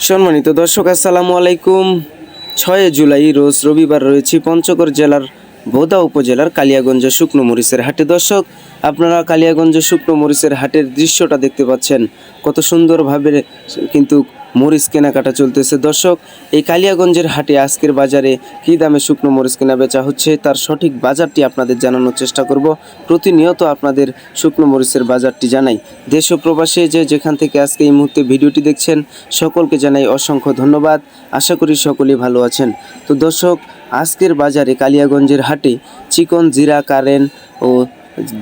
সম্মানিত দর্শক, আসসালামু আলাইকুম। ছয় জুলাই রোজ রবিবার রয়েছে পঞ্চগড় জেলার বোদা উপজেলার কালিয়াগঞ্জ শুকনো মরিচের হাটে। দর্শক, আপনারা কালিয়াগঞ্জ শুকনো মরিচের হাটের দৃশ্যটা দেখতে পাচ্ছেন। কত সুন্দরভাবে কিন্তু মরিচ কেনাকাটা চলতেছে। দর্শক, এই কালিয়াগঞ্জের হাটে আজকের বাজারে কী দামে শুকনো মরিচ কেনা বেচা হচ্ছে তার সঠিক বাজারটি আপনাদের জানানোর চেষ্টা করব। প্রতিনিয়ত আপনাদের শুকনো মরিচের বাজারটি জানাই। দেশ ও প্রবাসে যে যেখান থেকে আজকে এই মুহূর্তে ভিডিওটি দেখছেন, সকলকে জানাই অসংখ্য ধন্যবাদ। আশা করি সকলেই ভালো আছেন। তো দর্শক, আজকের বাজারে কালিয়াগঞ্জের হাটে চিকন, জিরা, কারেন ও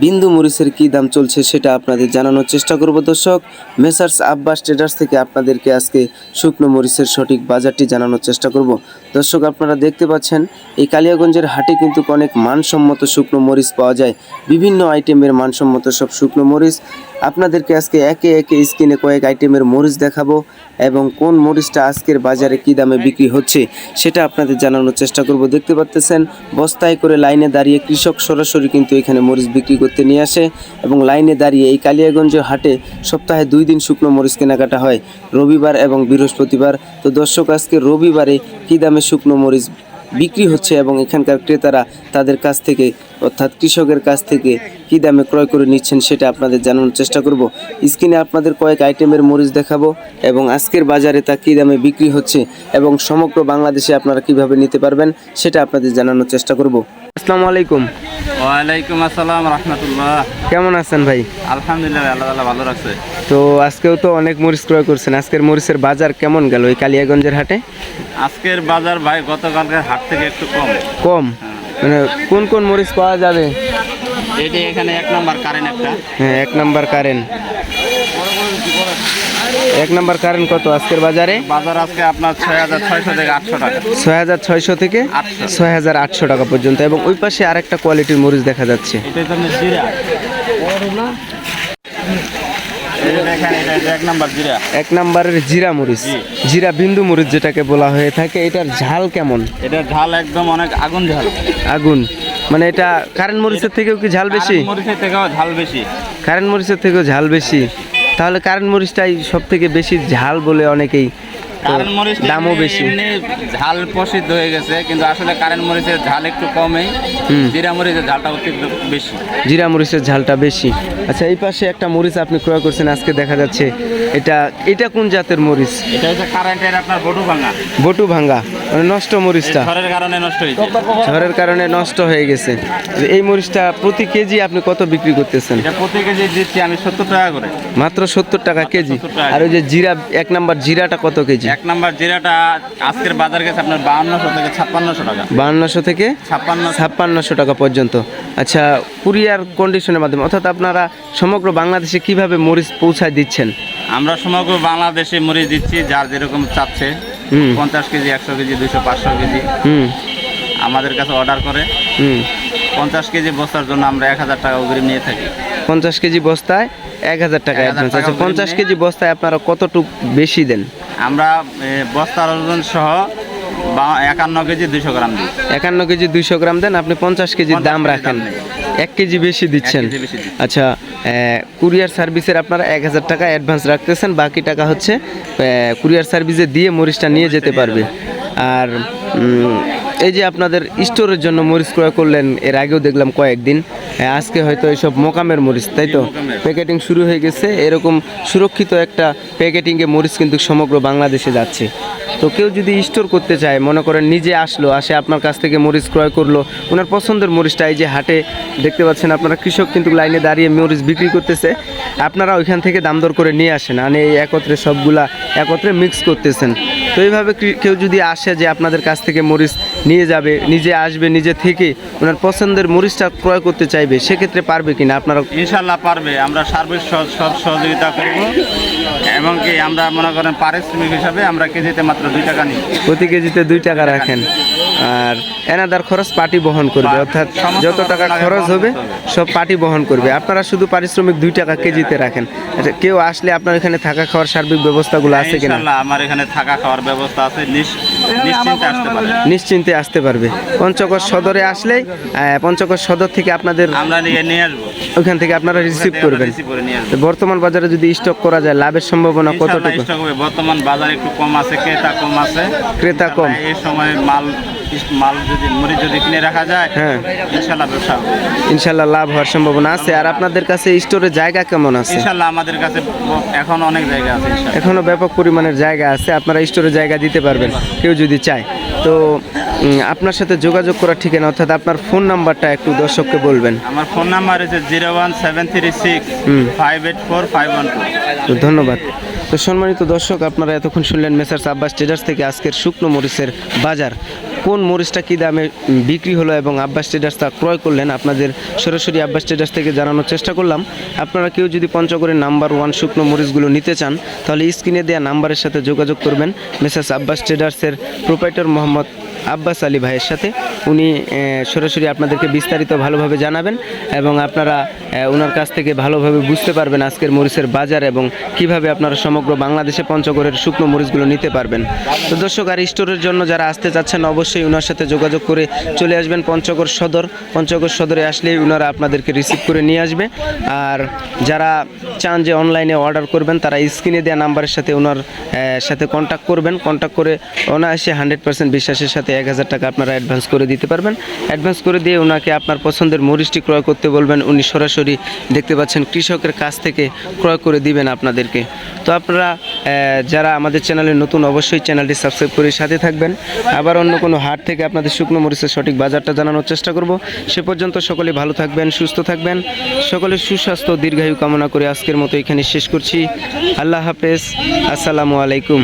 বিন্দু মরিচের কী দাম চলছে সেটা আপনাদের জানানোর চেষ্টা করব, দর্শক। মেসার্স আব্বাস ট্রেডার্স থেকে আপনাদেরকে আজকে শুকনো মরিচের সঠিক বাজারটি জানানোর চেষ্টা করব। দর্শক, আপনারা দেখতে পাচ্ছেন, এই কালিয়াগঞ্জের হাটে কিন্তু অনেক মানসম্মত শুকনো মরিচ পাওয়া যায়। বিভিন্ন আইটেমের মানসম্মত সব শুকনো মরিচ। আপনাদেরকে আজকে একে একে স্ক্রিনে কয়েক আইটেমের মরিচ দেখাবো এবং কোন মরিচটা আজকের বাজারে কী দামে বিক্রি হচ্ছে সেটা আপনাদের জানানোর চেষ্টা করব। দেখতে পাচ্তেছেন, বস্তায় করে লাইনে দাঁড়িয়ে কৃষক সরাসরি কিন্তু এখানে মরিচ বিক্রি করতে নিয়ে আসে এবং লাইনে দাঁড়িয়ে এই কালিয়াগঞ্জ হাটে সপ্তাহে দুই দিন শুকনো মরিচ কেনাকাটা হয়, রবিবার এবং বৃহস্পতিবার। তো দর্শক, আজকে রবিবারে কী দামে শুকনো মরিচ বিক্রি হচ্ছে এবং এখানকার ক্রেতারা তাদের কাছ থেকে, অর্থাৎ কৃষকের কাছ থেকে কী দামে ক্রয় করে নিচ্ছেন সেটা আপনাদের জানানোর চেষ্টা করব। স্ক্রিনে আপনাদের কয়েক আইটেমের মরিচ দেখাবো এবং আজকের বাজারে তা কী দামে বিক্রি হচ্ছে এবং সমগ্র বাংলাদেশে আপনারা কীভাবে নিতে পারবেন সেটা আপনাদের জানানোর চেষ্টা করব। আসসালামু আলাইকুম। ওয়ালাইকুম আসসালাম রহমতুল্লাহ। কেমন আছেন ভাই? আলহামদুলিল্লাহ আল্লাহ তাআলা ভালো রাখছে। তো আজকেও তো অনেক মরিচ ক্রয় করছেন। আজকের মরিচের বাজার কেমন গেল এই কালিয়াগঞ্জের হাটে? আজকের বাজার ভাই গতকালকের হাট থেকে একটু কম। কম? মানে কোন কোন মরিচ পাওয়া যাবে? এটি এখানে এক নাম্বার কারেন্ট একটা। হ্যাঁ এক নাম্বার কারেন্ট এক নম্বর কারেন্ট কত আজকের বাজারে? বাজার আজকে আপনার ছয় হাজার ছয়শো থেকে আটশো টাকা। ছয় হাজার ছয়শো থেকে। ছয় হাজার আটশো টাকা পর্যন্ত এবং ওই পাশে আরেকটা কোয়ালিটির মরিচ দেখা যাচ্ছে। এক জিরা। নাম্বারের জিরা মরিচ। জিরা বিন্দু মরিচ যেটাকে বলা হয়ে থাকে এটার ঝাল কেমন? এটা ঝাল একদম অনেক আগুন ঝাল। আগুন। মানে এটা কারেন্ট মরিচের থেকেও কি ঝাল বেশি? কারেন্ট মরিচের থেকেও ঝাল বেশি। কারেন্ট মরিচের থেকেও ঝাল বেশি। তাহলে কারেন্ট মরিচটাই সব থেকে বেশি ঝাল বলে অনেকেই কারেন্ট মরিচ দামও বেশি। ঝাল প্রসিদ্ধ হয়ে গেছে কিন্তু আসলে কারেন্ট মরিচের ঝাল একটু কমই। জিরা মরিচের ঝালটা অতিরিক্ত বেশি। জিরা মরিচের ঝালটা বেশি। আচ্ছা এই পাশে একটা মরিচ আপনি ক্রয় করছেন আজকে দেখা যাচ্ছে এটা এটা কোন জাতের মরিচ? এটা হচ্ছে কারেন্টের আপনার বটু ভাঙা। বটু ভাঙ্গা মানে নষ্ট মরিচটা। ঝড়ের কারণে নষ্ট হয়েছে। ঝড়ের কারণে নষ্ট হয়ে গেছে। এই মরিচটা প্রতি কেজি আপনি কত বিক্রি করতেছেন? এটা প্রতি কেজি দিচ্ছি আমি সত্তর টাকা করে। মাত্র সত্তর টাকা কেজি। আর ওই যে জিরা এক নাম্বার জিরাটা কত কেজি? এক নাম্বার জিরাটা আজকের বাজার গেছে আপনার বাহান্নশো থেকে ছাপ্পান্নশো টাকা। বাহান্নশো থেকে ছাপ্পান্ন ছাপ্পান্নশো টাকা পর্যন্ত। আচ্ছা কুরিয়ার কন্ডিশনের মাধ্যমে অর্থাৎ আপনারা সমগ্র বাংলাদেশে কীভাবে মরিচ পৌঁছায় দিচ্ছেন? আমরা সমগ্র বাংলাদেশে মরিচ দিচ্ছি যার যেরকম চাচ্ছে। পঞ্চাশ কেজি একশো কেজি দুশো পাঁচশো কেজি। আমাদের কাছে অর্ডার করে। হুম। পঞ্চাশ কেজি বস্তার জন্য আমরা এক হাজার টাকা অগ্রিম নিয়ে থাকি। পঞ্চাশ কেজি বস্তায় এক হাজার টাকা অ্যাডভান্স আচ্ছা পঞ্চাশ কেজি বস্তায় আপনারা কতটুক বেশি দেন? আমরা বস্তার ওজন সহ বা- একান্ন কেজি দুশো গ্রাম দিই। একান্ন কেজি দুইশো গ্রাম দেন আপনি পঞ্চাশ কেজির দাম রাখেন। এক কেজি বেশি দিচ্ছেন। আচ্ছা কুরিয়ার সার্ভিসের আপনারা এক হাজার টাকা অ্যাডভান্স রাখতেছেন বাকি টাকা হচ্ছে কুরিয়ার সার্ভিসে দিয়ে মরিচটা নিয়ে যেতে পারবে আর এই যে আপনাদের স্টোরের জন্য মরিচ ক্রয় করলেন, এর আগেও দেখলাম কয়েকদিন। আজকে হয়তো এইসব মোকামের মরিচ, তাই তো? প্যাকেটিং শুরু হয়ে গেছে, এরকম সুরক্ষিত একটা প্যাকেটিংয়ে মরিচ কিন্তু সমগ্র বাংলাদেশে যাচ্ছে। তো কেউ যদি স্টোর করতে চায়, মনে করেন নিজে আসলো, আসে আপনার কাছ থেকে মরিচ ক্রয় করল, ওনার পছন্দের মরিচটা এই যে হাটে দেখতে পাচ্ছেন আপনারা, কৃষক কিন্তু লাইনে দাঁড়িয়ে মরিচ বিক্রি করতেছে। আপনারা ওইখান থেকে দাম দর করে নিয়ে আসেন, আনে এই একত্রে সবগুলা একত্রে মিক্স করতেছেন। তো এইভাবে কেউ যদি আসে যে আপনাদের কাছ থেকে মরিচ নিয়ে যাবে নিজে আসবে নিজে থেকে ওনার পছন্দের মরিচটা ক্রয় করতে চাইবে সেক্ষেত্রে পারবে কিনা আপনারা ইনশাল্লাহ পারবে। আমরা সার্ভিস সব সহযোগিতা করব এমনকি আমরা মনে করেন পারিশ্রমিক হিসাবে আমরা কেজিতে মাত্র দুই টাকা নিই। প্রতি কেজিতে দুই টাকা রাখেন। আর এনাদার খরচ পার্টি বহন করবে অর্থাৎ যত টাকা খরচ হবে সব পার্টি বহন করবে। আপনারা শুধু পারিশ্রমিক দুই টাকা কেজিতে রাখেন। আচ্ছা কেউ আসলে আপনার এখানে থাকা খাওয়ার সার্বিক ব্যবস্থাগুলো আছে কিনা? আমার এখানে থাকা খাওয়ার ব্যবস্থা আছে। নিশ্চিন্তে আসতে পারে নিশ্চিন্তে আসতে পারবে। পঞ্চগড় সদরে আসলে পঞ্চগড় সদর থেকে আপনাদের আমরা নিয়ে নিয়ে আসব। ওখান থেকে আপনারা রিসিভ করবেন। বর্তমান বাজারে যদি স্টক করা যায় লাভের সম্ভাবনা কতটুকু। বর্তমান বাজার একটু কম আছে ক্রেতা কম আছে। ক্রেতা কম। এই সময় মাল মাল যদি মরিচ যদি কিনে রাখা যায় হ্যাঁ। ইনশাল্লাহ ব্যবসা হবে। ইনশাল্লাহ লাভ হওয়ার সম্ভাবনা আছে। আর আপনাদের কাছে স্টোরের জায়গা কেমন আছে? ইনশাল্লাহ আমাদের কাছে এখন অনেক জায়গা আছে এখনও ব্যাপক পরিমাণের জায়গা আছে। আপনারা স্টোরে জায়গা দিতে পারবেন কেউ যদি চায়। তো আপনার সাথে যোগাযোগ করার ঠিকানা অর্থাৎ আপনার ফোন নাম্বারটা একটু দর্শককে বলবেন। আমার ফোন নাম্বার হচ্ছে zero one seven three six five eight four five one two. তো ধন্যবাদ। তো সম্মানিত দর্শক আপনারা এতক্ষণ শুনলেন মেসার্স আব্বাস ট্রেডার্স থেকে আজকের শুকনো মরিচের বাজার। কোন মরিচটা কী দামে বিক্রি হলো এবং আব্বাস ট্রেডার্স তা ক্রয় করলেন? আপনাদের সরাসরি আব্বাস ট্রেডার্স থেকে জানানোর চেষ্টা করলাম। আপনারা কেউ যদি পঞ্চগড়ের নাম্বার ওয়ান শুকনো মরিচগুলো নিতে চান, তাহলে স্ক্রিনে দেওয়া নাম্বারের সাথে যোগাযোগ করবেন মেসার্স আব্বাস ট্রেডার্সের প্রোপাইটর মোহাম্মদ আব্বাস আলী ভাইয়ের সাথে। উনি সরাসরি আপনাদেরকে বিস্তারিত ভালোভাবে জানাবেন এবং আপনারা ওনার কাছ থেকে ভালোভাবে বুঝতে পারবেন আজকের মরিচের বাজার এবং কীভাবে আপনারা সমগ্র বাংলাদেশে পঞ্চগড়ের শুকনো মরিচগুলো নিতে পারবেন। তো দর্শক, আর স্টোরের জন্য যারা আসতে চাচ্ছেন, অবশ্যই ওনার সাথে যোগাযোগ করে চলে আসবেন পঞ্চগড় সদর। পঞ্চগড় সদরে আসলেই ওনারা আপনাদেরকে রিসিভ করে নিয়ে আসবে। আর যারা চান যে অনলাইনে অর্ডার করবেন, তারা স্ক্রিনে দেওয়া নাম্বারের সাথে ওনার সাথে কন্ট্যাক্ট করবেন। কন্ট্যাক্ট করে অনায়াসে হান্ড্রেড পার্সেন্ট বিশ্বাসের সাথে এক হাজার টাকা আপনারা অ্যাডভান্স করে দিতে পারবেন। অ্যাডভান্স করে দিয়ে ওনাকে আপনার পছন্দের মরিচটি ক্রয় করতে বলবেন, উনি সরাসরি দেখতে পাচ্ছেন কৃষকের কাছ থেকে ক্রয় করে দিবেন আপনাদেরকে। তো আপনারা যারা আমাদের চ্যানেলে নতুন অবশ্যই চ্যানেলটি সাবস্ক্রাইব করে সাথে থাকবেন। আবার অন্য কোনো হাট থেকে আপনাদের শুকনো মরিচের সঠিক বাজারটা জানানোর চেষ্টা করব। সে পর্যন্ত সকলে ভালো থাকবেন, সুস্থ থাকবেন। সকলের সুস্বাস্থ্য, দীর্ঘায়ু কামনা করে আজকের মতো এখানে শেষ করছি। আল্লাহ হাফেজ। আসসালামু আলাইকুম।